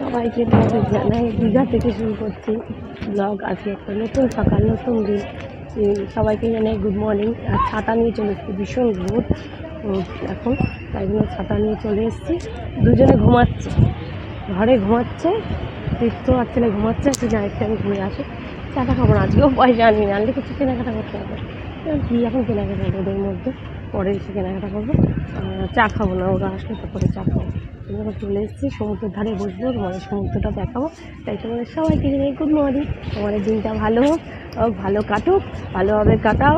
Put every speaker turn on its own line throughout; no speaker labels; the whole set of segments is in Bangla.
সবাইকে তোমাদের জানাই। দীঘা থেকে শুরু করছি ব্লগ আজকে একটা নতুন সকাল, নতুন দিন। সবাইকে জানাই গুড মর্নিং আর ছাতা নিয়ে চলে এসেছি ভীষণ রোদ এখন, তাই জন্য ছাতা নিয়ে চলে এসেছি। দুজনে ঘুমাচ্ছে, ঘরে ঘুমাচ্ছে, তীর্থ আর ছেলে ঘুমাচ্ছে সে যা একটু আমি ঘুরে আসি। চাটা খাব না, আজকেও পয়সা আনবি না, আনলে কিছু কেনাকাটা করতে হবে। কি, এখন কেনাকাটা রোদের মধ্যে, পরে এসে কেনাকাটা করব। চা খাব না, ওরা আসলে তারপরে চা খাব। যখন চলে এসেছি সমুদ্রের ধারে বসবো তোমাদের সমুদ্রটা দেখাবো। তাই তোমাদের সবাইকে জানাই গুড মর্নিং তোমাদের দিনটা ভালো হোক হোক, ভালো কাটুক ভালোভাবে কাটাও।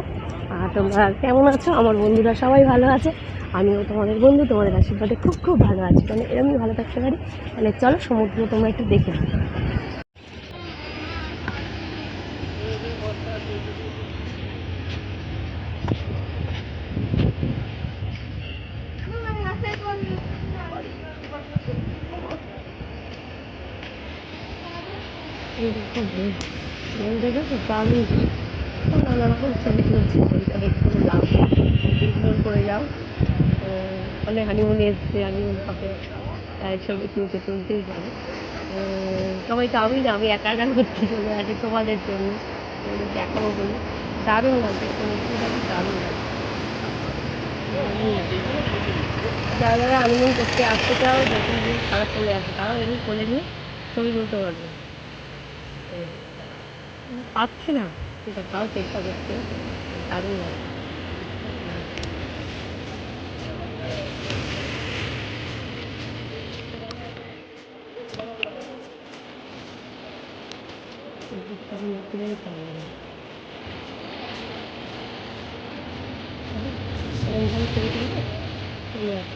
আর তোমরা কেমন আছো? আমার বন্ধুরা সবাই ভালো আছে। আমিও তোমাদের বন্ধু তোমাদের আশীর্বাদে খুব খুব ভালো আছি। মানে এরমই ভালো থাকতে পারি। তাহলে চলো সমুদ্র তোমরা একটু দেখে নাও। এই দেখো ভেল ভেল দেখেছ দারুণ নানা রকম ছবি তুলছে ছবিটা দেখতে লাভ ইগনোর করে যাও মানে হানিমুনে এসছে হানিমুন পাবে তাই ছবি তুলতে তুলতেই পারে সবাই তো আমি না আমি একা একা করতে চলে আসি তোমাদের জন্য তোমাদের দেখাবো বলে দারুণ খুব দারুণ লাগছে। যারা যারা হানিমুন করতে আসতে চাও দেখুন যে তারা চলে আসে তারাও এমনি করে নিয়ে ছবি তুলতে পারবে 네. 아테나. 그러니까 나올 때 있다고 했어요. 나중에. 나중에 그래야겠다. 그럼 잘들리겠 올라가서.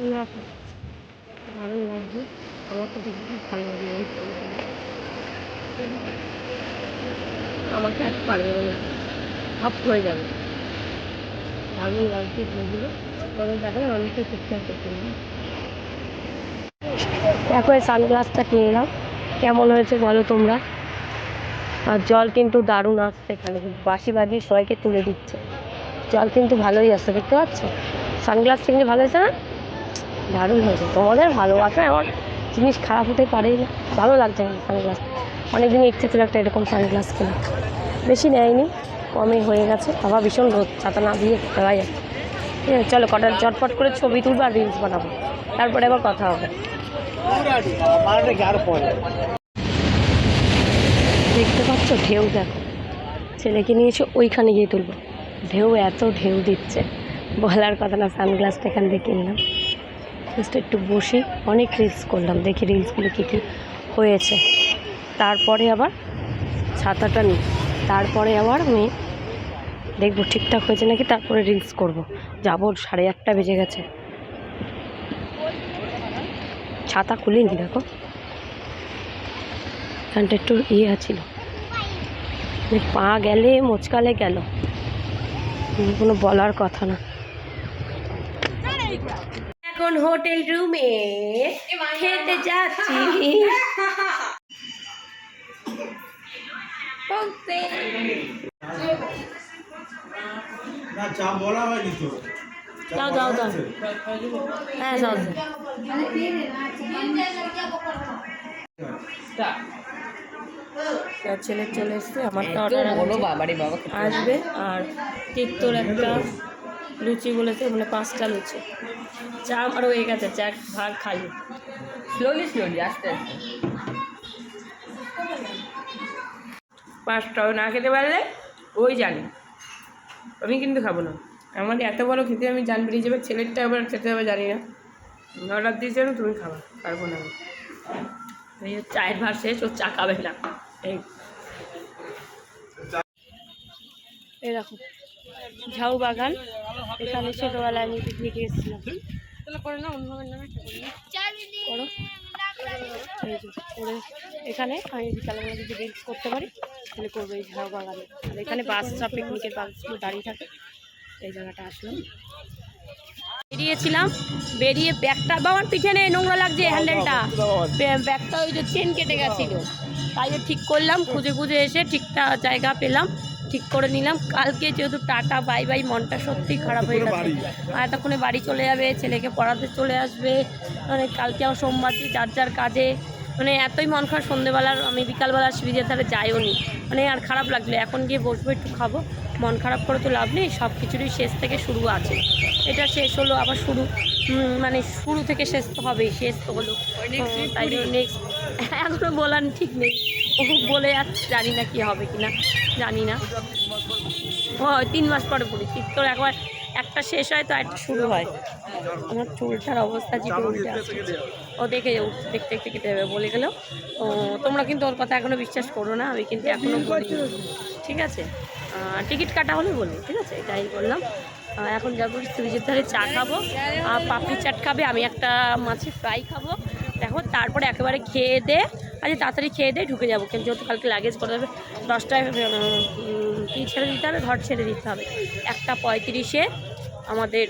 올라가서. 다른 날도 아마도 다른 날이 여기 있다고 생각해. আমাকে আর পারবে না। হাফ হয়ে যাবে। দারুণ লাগছে তবে করতে দেখো সানগ্লাসটা কিনে এলাম কেমন হয়েছে বলো তোমরা? আর জল কিন্তু দারুণ আসছে এখানে। বাঁশি বাজিয়ে সবাইকে তুলে দিচ্ছে। জল কিন্তু ভালোই আসছে, দেখতে পাচ্ছ? সানগ্লাস কিনলে ভালো হয়েছে না? দারুণ হয়েছে। তোমাদের ভালোবাসা আমার জিনিস খারাপ হতে পারেই না। ভালো লাগছে সানগ্লাস অনেক দিন ইচ্ছে ছিল একটা এরকম সানগ্লাস কেনা। বেশি নেয়নি, কমই হয়ে গেছে। বাবা ভীষণ রোদ ছাতা না দিয়ে দেওয়া যায় ঠিক আছে, চলো কটা চটপট করে ছবি তুলবো আর রিলস বানাবো। তারপরে আবার কথা হবে। দেখতে পাচ্ছ? ঢেউ দেখো। ছেলেকে নিয়েছে ওইখানে গিয়ে তুলবো। ঢেউ এত ঢেউ দিচ্ছে। বলার কথা না সানগ্লাসটা এখান থেকে কিনলাম। জাস্ট একটু বসে, অনেক রিলস করলাম। দেখি রিলসগুলো কী কী হয়েছে। তারপরে আবার ছাতাটা নিই। তারপরে আবার আমি দেখব ঠিকঠাক হয়েছে নাকি, তারপরে রিলস করব। যাব, সাড়ে আটটা বেজে গেছে। ছাতা খুলিনি, দেখো। এখানটা একটু ইয়ে ছিল মানে পা গেলে, মোচকালে গেল। কোনো বলার কথা না। এখন হোটেল রুমে খেতে যাচ্ছি।
না চা বলা হয়নি তো।
দাও, দাও, দাও। হ্যাঁ সব আর ছেলে চলে এসছে আমার তো অর্ডার
বলো বাবারে বাবা
আসবে আর তীর্থর একটা লুচি বলেছে মানে পাঁচটা লুচি। চা আমার হয়ে গেছে চা ভাগ খালি।
স্লোলি স্লোলি আস্তে আস্তে।
পাঁচটাও না খেতে পারলে ওই জানে। আমি কিন্তু খাব না। আমার এত বড় খেতে আমি জান বেরিয়ে যাবে ছেলেরটা আবার খেতে হবে জানি না। অর্ডার দিয়েছি না তুমি খাবা, পারব না আমি। চায়ের ভাত শেষ, ও চা খাবে না। এই। এরকম ঝাউ বাগান। এখানে ছোটোবেলায় আমি পিকনিকে এসেছিলাম করে। এখানে আমি বিকালবেলা যদি করতে পারি। তাহলে করব এই ঝাউ বাগানে এখানে বাসটা পিকনিকের বাসগুলো দাঁড়িয়ে থাকে, এই জায়গাটা আসলাম। বেরিয়েছিলাম, বেরিয়ে ব্যাগটা বাবার পিছনে নোংরা লাগছে হ্যান্ডেলটা। ব্যাগটা ওই যে চেন কেটে গেছিল। তাই ঠিক করলাম, খুঁজে খুঁজে এসে ঠিকঠাক জায়গা পেলাম, ঠিক করে নিলাম। কালকে যেহেতু টাটা, বাই বাই, মনটা সত্যিই খারাপ হয়ে গেছে। আর এতক্ষণে বাড়ি চলে যাবে, ছেলেকে পড়াতে চলে আসবে মানে কালকে আমার সোমবার যার যার কাজে। মানে এতই মন খারাপ সন্ধেবেলার আমি বিকালবেলা সিরিজের ধারে যাইও নি। মানে আর খারাপ লাগল এখন গিয়ে বসবো একটু খাব। মন খারাপ করে তো লাভ নেই সব কিছুরই শেষ থেকে শুরু আছে। এটা শেষ হলো আবার শুরু। মানে শুরু থেকে শেষ তো হবেই শেষ তো হলো। তাই নেক্সট এখনও বলার ঠিক নেই। ও বলে যাচ্ছে জানি না কি হবে কিনা জানি না। ও তিন মাস পরে পড়ি ঠিক তো একবার একটা শেষ হয় তো একটা শুরু হয়। আমার চুলটার অবস্থা যে আছে। ও দেখে দেখতে দেখতে কেটে যাবে বলে গেলেও ও, তোমরা কিন্তু ওর কথা এখনও বিশ্বাস করো না, আমি কিন্তু এখনও ঠিক আছে? টিকিট কাটা হলে বলি, ঠিক আছে? এটাই বললাম। এখন যাব সুইচের ধারে চা খাব। আর পাপড়ি চাট খাবে, আমি একটা মাছের ফ্রাই খাব। দেখো, তারপরে একেবারে খেয়ে দে আচ্ছা তাড়াতাড়ি খেয়ে দে, ঢুকে যাব। কিন্তু যেহেতু কালকে লাগেজ করতে হবে দশটায় কি ছেড়ে দিতে হবে? ঘর ছেড়ে দিতে হবে। একটা পঁয়ত্রিশে আমাদের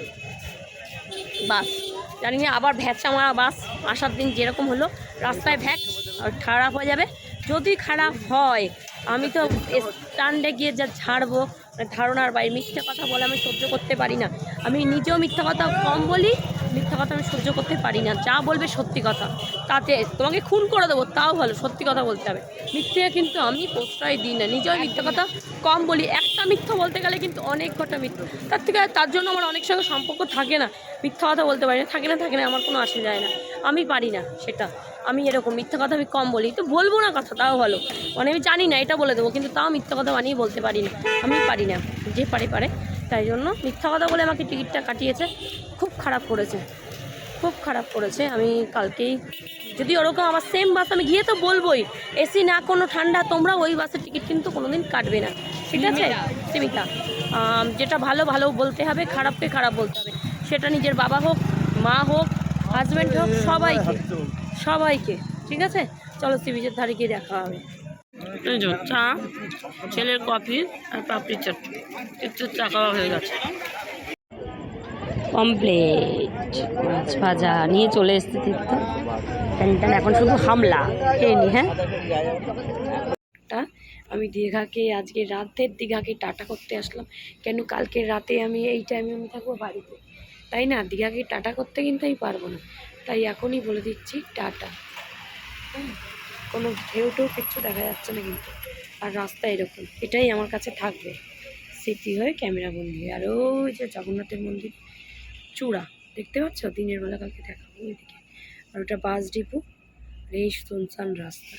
বাস। জানি না, আবার ভ্যাচা মারা বাস। আসার দিন যেরকম হলো, রাস্তায় ভ্যাক খারাপ হয়ে যাবে। যদি খারাপ হয়, আমি তো স্ট্যান্ডে গিয়ে যা ছাড়বো মানে ধারণার বাইরে মিথ্যে কথা বলে আমি সহ্য করতে পারি না। আমি নিজেও মিথ্যা কথা কম বলি মিথ্যা কথা আমি সহ্য করতে পারি না। যা বলবে সত্যি কথা। তাতে তোমাকে খুন করে দেবো, তাও ভালো, সত্যি কথা বলতে হবে। মিথ্যে কিন্তু আমি প্রশ্রয় দিই না, নিজেও মিথ্যা কথা কম বলি। একটা মিথ্যা বলতে গেলে কিন্তু অনেক কটা মিথ্যা। তার থেকে তার জন্য আমার অনেক সঙ্গে সম্পর্ক থাকে না। মিথ্যা কথা বলতে পারি না, থাকে না থাকে না, আমার কোনো আসে যায় না। আমি পারি না সেটা। আমি এরকম মিথ্যা কথা আমি কম বলি। তো বলব না কথা, তাও ভালো। মানে আমি জানি না, এটা বলে দেবো, কিন্তু তাও মিথ্যা কথা বানিয়ে বলতে পারি না। আমি পারি না, যে পারে পারে। তাই জন্য মিথ্যা কথা বলে আমাকে টিকিটটা কাটিয়েছে, খুব খারাপ করেছে। খুব খারাপ করেছে। আমি কালকেই যদি ওরকম আমার সেম বাস আমি গিয়ে তো বলবোই এসি না কোনো ঠান্ডা তোমরা ওই বাসের টিকিট কিন্তু কোনো দিন কাটবে না। ঠিক আছে? সীমিতা। যেটা ভালো ভালো বলতে হবে খারাপকে খারাপ বলতে হবে। সেটা নিজের বাবা হোক মা হোক হাজব্যান্ড হোক সবাইকে। সবাইকে। ঠিক আছে? চলো সি বিচের ধারে গিয়ে দেখা হবে। চা ছেলের কফি আর পাপড়ি চাট একটু চা খাওয়া হয়ে গেছে। কমপ্লিট। মাছ ভাজা নিয়ে চলে এসছে তীর্থ। এখন শুধু হামলা। খেয়ে নি হ্যাঁ? আমি দীঘাকে, আজকে রাতের দীঘাকে টাটা করতে আসলাম। কেন কালকে রাতে আমি এই টাইমে আমি থাকব বাড়িতে? তাই না? দীঘাকে টাটা করতে কিন্তু আমি পারব না। তাই এখনই বলে দিচ্ছি টাটা। কোনো ঢেউ টেউ কিচ্ছু দেখা যাচ্ছে না কিন্তু। আর রাস্তা এরকম। এটাই আমার কাছে থাকবে। স্মৃতি হয়ে ক্যামেরা বন্দি আর ওই যে জগন্নাথের মন্দির, চূড়া। দেখতে পাচ্ছ? দিনের বেলা কালকে দেখাবো ওইদিকে আর ওটা বাস ডিপো এই সুনসান রাস্তা।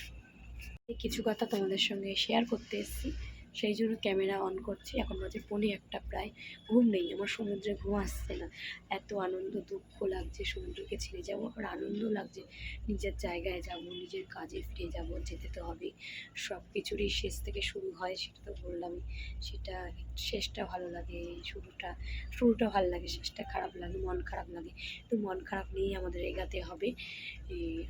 কিছু কথা তোমাদের সঙ্গে শেয়ার করতে এসেছি। সেই জন্য ক্যামেরা অন করছি। এখন বাজে পৌনে একটা প্রায়। ঘুম নেই, আমার সমুদ্রে ঘুম আসছে না। এত আনন্দ, দুঃখ লাগছে, সমুদ্রকে ছেড়ে যাব। আর আনন্দ লাগছে, নিজের জায়গায় যাব, নিজের কাজে ফিরে যাব, যেতে তো হবে সব কিছুরই শেষ থেকে শুরু হয়, সেটা তো বললামই। সেটা শেষটা ভালো লাগে শুরুটা শুরুটা ভালো লাগে, শেষটা খারাপ লাগে, মন খারাপ লাগে। তো মন খারাপ নিয়েই আমাদের এগাতে হবে।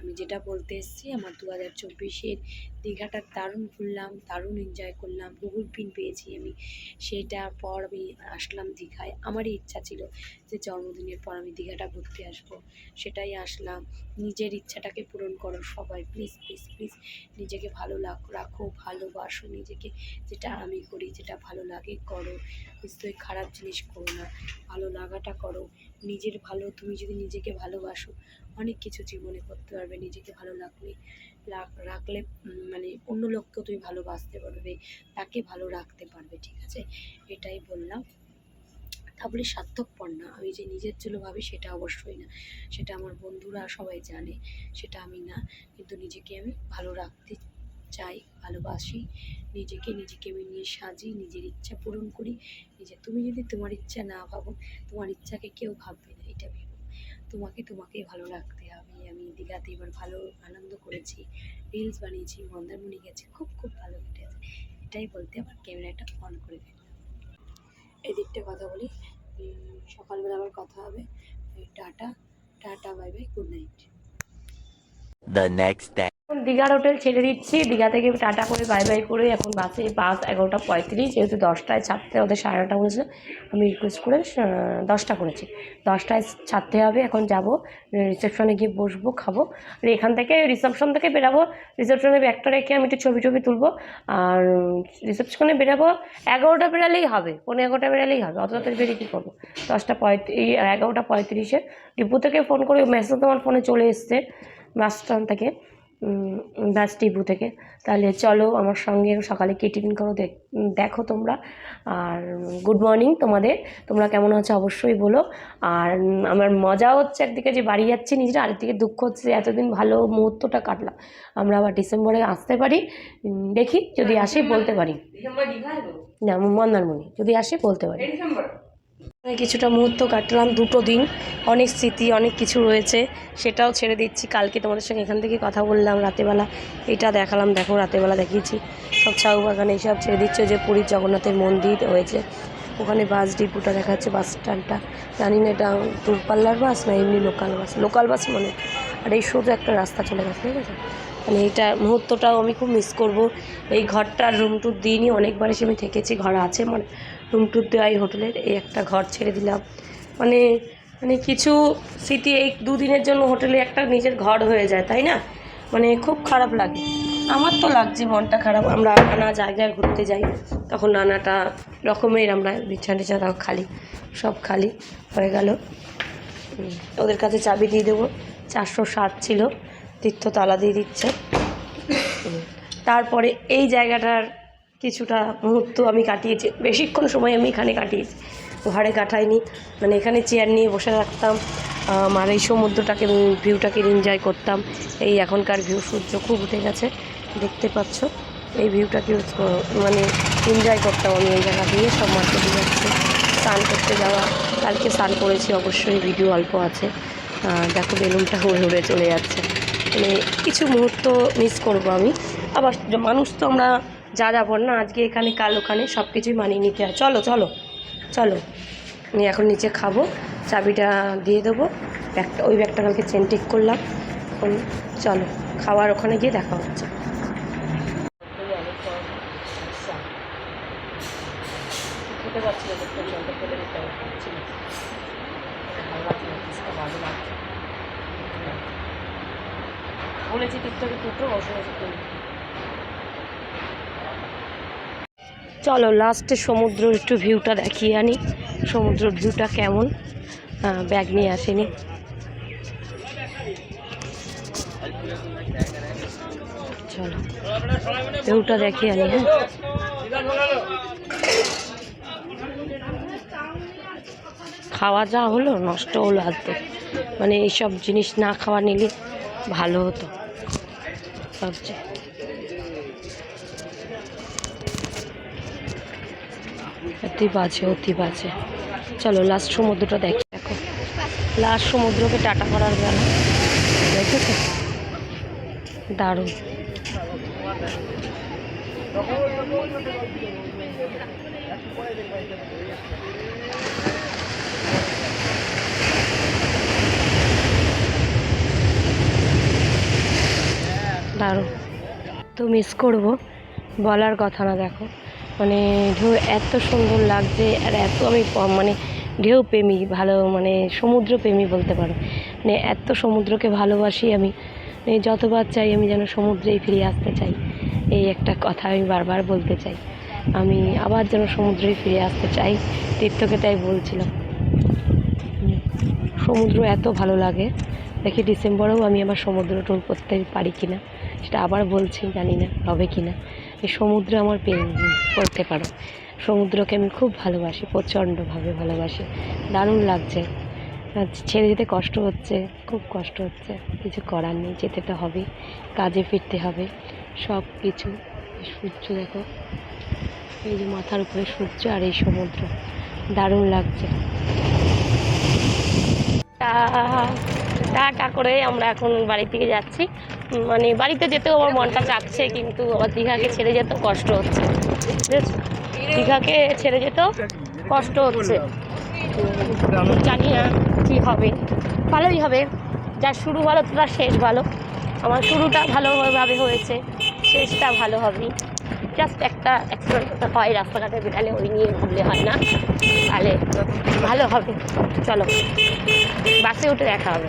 আমি যেটা বলতে এসেছি, আমার দু হাজার চব্বিশের দীঘাটা দারুণ ঘুরলাম, দারুণ এনজয় করলাম পিন পেয়েছি আমি। সেটা পর আমি আসলাম দীঘায়। আমারই ইচ্ছা ছিল যে জন্মদিনের পর আমি দীঘাটা ঘুরতে আসব, সেটাই আসলাম। নিজের ইচ্ছাটাকে পূরণ করো সবাই প্লিজ প্লিজ প্লিজ নিজেকে ভালো রাখো, ভালোবাসো নিজেকে। যেটা আমি করি, যেটা ভালো লাগে, করো। নিশ্চয়ই খারাপ জিনিস করো না, ভালো লাগাটা করো। নিজের ভালো, তুমি যদি নিজেকে ভালোবাসো, অনেক কিছু জীবনে করতে পারবে নিজেকে ভালো লাগলে। লাগ- রাখলে মানে অন্য লোককেও তুমি ভালোবাসতে পারবে, তাকে ভালো রাখতে পারবে, ঠিক আছে? এটাই বললাম। তা বলে স্বার্থপর না। আমি যে নিজের জন্য ভাবি সেটা অবশ্যই না। সেটা আমার বন্ধুরা সবাই জানে, সেটা আমি না। কিন্তু নিজেকে আমি ভালো রাখতে চাই, ভালোবাসি। নিজেকে নিজেকে আমি নিয়ে সাজি, নিজের ইচ্ছা পূরণ করি। নিজে, তুমি যদি তোমার ইচ্ছা না ভাবো, তোমার ইচ্ছাকে কেউ ভাববে না, এটা ভেবো। তোমাকে তোমাকে ভালো রাখতে হবে। আমি দীঘাতে এবার ভালো আনন্দ করেছি রিলস বানিয়েছি, মন্দারমণি গেছি, খুব খুব ভালো কেটেছে। এটাই বলতে আমার ক্যামেরাটা অন করে ফেললাম এই দিকটা কথা বলি। সকালবেলা আবার কথা হবে। Tata tata bye bye good night. এখন দীঘার হোটেল ছেড়ে দিচ্ছি। দীঘা থেকে টাটা করে বাই বাই করে এখন বাসে বাস এগারোটা পঁয়ত্রিশ। যেহেতু দশটায় ছাড়তে ওদের সাড়ে নটা বলেছিল আমি রিকোয়েস্ট করে দশটা করেছি। দশটায় ছাড়তে হবে, এখন যাব রিসেপশনে গিয়ে বসবো, খাব। আর এখান থেকে রিসেপশন থেকে বেরাবো। রিসেপশনে ব্যাগটা রেখে আমি একটু ছবি টবি তুলবো। আর রিসেপশনে বেরাবো, এগারোটা বেরালেই হবে পনেরো এগারোটা বেরালেই হবে। অত তাড়াতাড়ি বেরিয়ে কী করব? দশটা পঁয়ত্রিশ, এগারোটা পঁয়ত্রিশে ডিপু থেকে ফোন করে মেসেজ তোমার ফোনে চলে এসছে। বাস স্ট্যান্ড থেকে বাস টিপু থেকে। তাহলে চলো আমার সঙ্গে সকালে কে টিফিন করো দেখ- দেখো তোমরা। আর গুড মর্নিং তোমাদের তোমরা কেমন আছো অবশ্যই বলো। আর আমার মজা হচ্ছে একদিকে যে বাড়ি যাচ্ছি নিজেরা আরেকদিকে দুঃখ হচ্ছে এতদিন ভালো মুহূর্তটা কাটলাম। আমরা আবার ডিসেম্বরে আসতে পারি দেখি যদি আসি বলতে পারি। না মন্দারমণি যদি আসি বলতে পারি। কিছুটা মুহূর্ত কাটলাম, দুটো দিন, অনেক স্মৃতি, অনেক কিছু রয়েছে, সেটাও ছেড়ে দিচ্ছি। কালকে তোমাদের সঙ্গে এখান থেকে কথা বললাম রাতেবেলা, এটা দেখালাম, দেখো রাতেবেলা দেখিয়েছি। সব ছাউ বাগান এইসব ছেড়ে দিচ্ছে যে পুরীর জগন্নাথের মন্দির হয়েছে। ওখানে বাস, ডিপুটা দেখাচ্ছে, বাস স্ট্যান্ডটা। জানি না এটা দূরপাল্লার বাস না এমনি লোকাল বাস। লোকাল বাস মানে আর এই সোজা একটা রাস্তা চলে গেছে, ঠিক আছে? মানে এইটা মুহূর্তটাও আমি খুব মিস করব। এই ঘরটার রুম টুর দিনই অনেকবার এসে আমি থেকেছি, ঘর আছে মানে রুম টুর দেওয়া এই হোটেলের এই একটা ঘর ছেড়ে দিলাম। মানে মানে কিছু স্মৃতি এই দুদিনের জন্য হোটেলে একটা নিজের ঘর হয়ে যায়, তাই না? মানে খুব খারাপ লাগে। আমার তো লাগছে মনটা খারাপ। আমরা নানা জায়গায় ঘুরতে যাই, তখন নানাটা রকমের আমরা বিছানা টিছানা খালি, সব খালি হয়ে গেল। ওদের কাছে চাবি দিয়ে দেবো। চারশো সাত ছিল, তীর্থ তালা দিয়ে দিচ্ছে। তারপরে এই জায়গাটার কিছুটা মুহূর্ত আমি কাটিয়েছি। বেশিক্ষণ সময় আমি এখানে কাটিয়েছি। ঘরে কাটাইনি। মানে এখানে চেয়ার নিয়ে বসে আম, আর এই সমুদ্রটাকে ভিউটাকে এনজয় করতাম। এই এখনকার ভিউ সূর্য খুব উঠে গেছে। দেখতে পাচ্ছ? এই ভিউটাকে মানে এনজয় করতাম আমি এই জায়গা দিয়ে। সব মার্কেটে যাচ্ছে স্নান করতে যাওয়া। কালকে স্নান করেছি অবশ্যই ভিডিও অল্প আছে। দেখো বেলুনটা উড়ে উড়ে চলে যাচ্ছে। মানে কিছু মুহূর্ত মিস করব আমি। আবার মানুষ তো আমরা যা যাব না, আজকে এখানে, কাল ওখানে সব কিছুই মানিয়ে নিতে হয়। চলো চলো চলো। আমি এখন নিচে খাব, চাবিটা দিয়ে দেবো। ব্যাগটা, ওই ব্যাগটা কালকে চেন ঠিক করলাম। এখন চলো, খাওয়ার ওখানে গিয়ে দেখা হচ্ছে। বলেছি পারছি না দেখতে জলটা ফেলে দিতে পারছি না ভালো লাগছে না কিছুটা ভালো লাগছে বলেছি টিকটকে দুটো বসে বসে কিনি চলো লাস্টে সমুদ্র একটু ভিউটা দেখিয়ে আনি। সমুদ্রের ভিউটা কেমন? ব্যাগ নিয়ে আসেনি। চলো ভিউটা দেখিয়ে আনি হ্যাঁ। খাওয়া যা হলো, নষ্ট হলো আজকে মানে এইসব জিনিস না খাওয়া নিলে ভালো হতো। ভাবছি। অতি বাজে অতি বাজে। চলো লাস্ট সমুদ্রটা দেখি দেখো। লাস্ট সমুদ্রকে টাটা করার বেলা দেখেছ? দারুণ। দারুণ। তো মিস করব। বলার কথা না, দেখো। মানে ঢেউ এত সুন্দর লাগছে আর এত আমি মানে ঢেউ প্রেমী, ভালো মানে সমুদ্র প্রেমী বলতে পারো। মানে এত সমুদ্রকে ভালোবাসি আমি। মানে যতবার চাই আমি যেন সমুদ্রেই ফিরে আসতে চাই। এই একটা কথা আমি বারবার বলতে চাই। আমি আবার যেন সমুদ্রেই ফিরে আসতে চাই। তীর্থকে তাই বলছিলাম। সমুদ্র এত ভালো লাগে। দেখি ডিসেম্বরেও আমি আবার সমুদ্র ট্যুর করতে পারি কি না সেটা আবার বলছি, জানি না, হবে কি এই সমুদ্র আমার করতে পারো। সমুদ্রকে আমি খুব ভালোবাসি, প্রচণ্ডভাবে ভালোবাসি। দারুণ লাগছে। ছেড়ে যেতে কষ্ট হচ্ছে, খুব কষ্ট হচ্ছে। কিছু করার নেই, যেতে তো হবে কাজে ফিরতে হবে। সব কিছু সূর্য দেখো, এই যে মাথার উপরে সূর্য আর এই সমুদ্র। দারুণ লাগছে। টাটা করে আমরা এখন বাড়ি থেকে যাচ্ছি। মানে বাড়িতে যেতেও আমার মনটা চাচ্ছে, কিন্তু আবার দীঘাকে ছেড়ে যেতেও কষ্ট হচ্ছে। দীঘাকে ছেড়ে যেতেও কষ্ট হচ্ছে। জানি না কী হবে। ভালোই হবে। যা শুরু ভালো তার শেষ ভালো। আমার শুরুটা ভালোভাবে হয়েছে, শেষটা ভালো হবে জাস্ট একটা অ্যাক্সিডেন্ট হয়, রাস্তাঘাটে বেরালে ওই নিয়ে ভাবলে হয় না। তাহলে ভালো হবে। চলো, বাসে উঠে দেখা হবে।